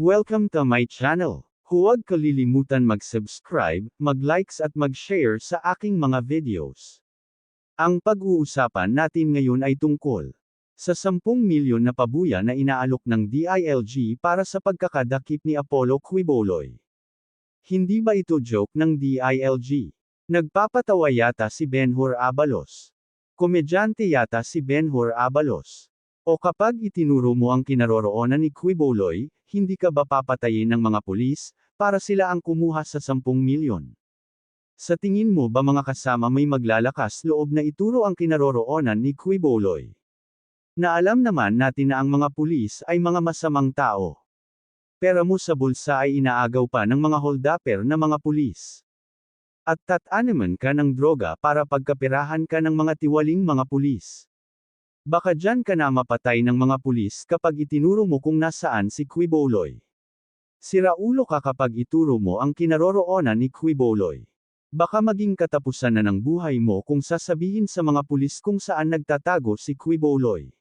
Welcome to my channel. Huwag kalilimutan mag-subscribe, mag-likes at mag-share sa aking mga videos. Ang pag-uusapan natin ngayon ay tungkol sa 10 milyon na pabuya na inaalok ng DILG para sa pagkakadakip ni Apollo Quiboloy. Hindi ba ito joke ng DILG? Nagpapatawa yata si Benhur Abalos. Komedyante yata si Benhur Abalos. O kapag itinuro mo ang kinaroroonan ni Quiboloy, hindi ka ba papatayin ng mga pulis, para sila ang kumuha sa 10 milyon? Sa tingin mo ba mga kasama may maglalakas loob na ituro ang kinaroroonan ni Quiboloy? Na alam naman natin na ang mga pulis ay mga masamang tao. Pera mo sa bulsa ay inaagaw pa ng mga holdapper na mga pulis. At tataniman ka ng droga para pagkapirahan ka ng mga tiwaling mga pulis. Baka dyan ka na mapatay ng mga pulis kapag itinuro mo kung nasaan si Quiboloy. Siraulo ka kapag ituro mo ang kinaroroonan ni Quiboloy. Baka maging katapusan na ng buhay mo kung sasabihin sa mga pulis kung saan nagtatago si Quiboloy.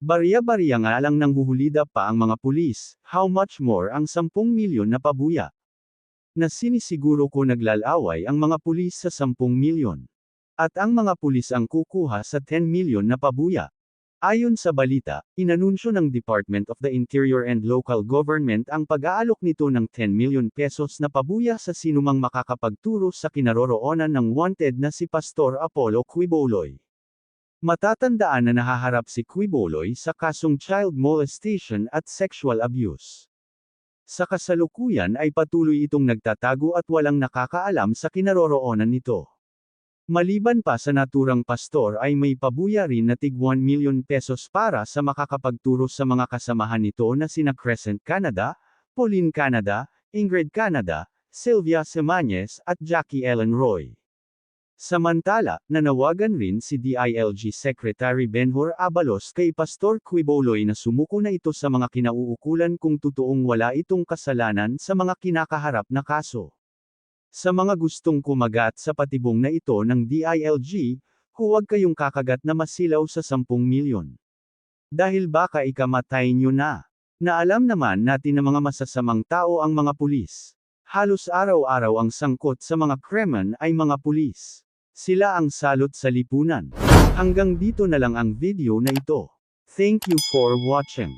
Barya-barya nga lang nang huhulida pa ang mga pulis, how much more ang 10 milyon na pabuya. Na sinisiguro ko naglalaway ang mga pulis sa 10 milyon. At ang mga pulis ang kukuha sa 10 milyon na pabuya. Ayon sa balita, inanunsyo ng Department of the Interior and Local Government ang pag-aalok nito ng 10 milyon pesos na pabuya sa sinumang makakapagturo sa kinaroroonan ng wanted na si Pastor Apollo Quiboloy. Matatandaan na nahaharap si Quiboloy sa kasong child molestation at sexual abuse. Sa kasalukuyan ay patuloy itong nagtatago at walang nakakaalam sa kinaroroonan nito. Maliban pa sa naturang pastor ay may pabuya rin na tig 1 million pesos para sa makakapagturo sa mga kasamahan nito na sina Crescent Canada, Pauline Canada, Ingrid Canada, Sylvia Semañez at Jackie Ellen Roy. Samantala, nanawagan rin si DILG Secretary Benhur Abalos kay Pastor Quiboloy na sumuko na ito sa mga kinauukulan kung totoong wala itong kasalanan sa mga kinakaharap na kaso. Sa mga gustong kumagat sa patibong na ito ng DILG, huwag kayong kakagat na masilaw sa 10 milyon. Dahil baka ikamatay nyo na. Na alam naman natin na mga masasamang tao ang mga pulis. Halos araw-araw ang sangkot sa mga kremen ay mga pulis. Sila ang salot sa lipunan. Hanggang dito na lang ang video na ito. Thank you for watching.